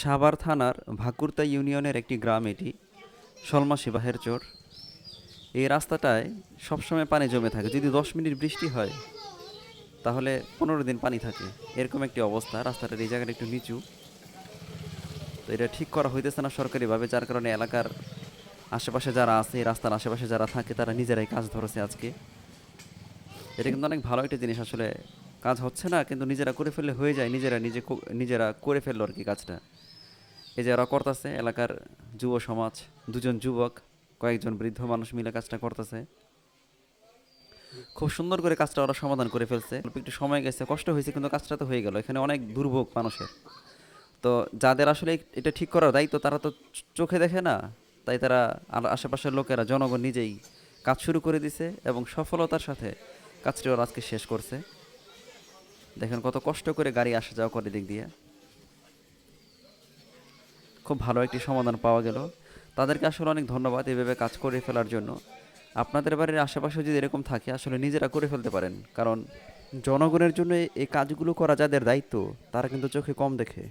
সাভার থানার ভাকুরতা ইউনিয়নের একটি গ্রাম এটি, সলমা সিবাহের চোর। এই রাস্তাটায় সবসময় পানি জমে থাকে। যদি দশ মিনিট বৃষ্টি হয়, তাহলে পনেরো দিন পানি থাকে। এরকম একটি অবস্থা। রাস্তাটার এই জায়গাটা একটু নিচু। তো এটা ঠিক করা হইতেছে না সরকারিভাবে, যার কারণে এলাকার আশেপাশে যারা আছে রাস্তার আশেপাশে যারা থাকে, তারা নিজেরাই কাজ ধরেছে আজকে। এটা কিন্তু অনেক ভালো একটা জিনিস। আসলে কাজ হচ্ছে না, কিন্তু নিজেরা করে ফেললে হয়ে যায়। নিজেরা নিজে নিজেরা করে ফেলল আর কি কাজটা। এই যে ওরা করতেছে, এলাকার যুব সমাজ, দুজন যুবক, কয়েকজন বৃদ্ধ মানুষ মিলে কাজটা করতেছে। খুব সুন্দর করে কাজটা ওরা সমাধান করে ফেলছে। একটু সময় গেছে, কষ্ট হয়েছে, কিন্তু কাজটা তো হয়ে গেল। এখানে অনেক দুর্ভোগ মানুষের। তো যাদের আসলে এটা ঠিক করার দায়িত্ব, তারা তো চোখে দেখে না। তাই তারা আশেপাশের লোকেরা, জনগণ নিজেই কাজ শুরু করে দিছে এবং সফলতার সাথে কাজটি ওরা আজকে শেষ করছে। দেখেন কত কষ্ট করে গাড়ি আসা যাওয়া করে দিক দিয়ে। খুব ভালো একটি সমাধান পাওয়া গেল। তাদেরকে আসলে অনেক ধন্যবাদ এভাবে কাজ করে ফেলার জন্য। আপনাদের বাড়ির আশেপাশে যদি এরকম থাকে, আসলে নিজেরা করে ফেলতে পারেন। কারণ জনগণের জন্য এই কাজগুলো করা যাদের দায়িত্ব, তারা কিন্তু চোখে কম দেখে।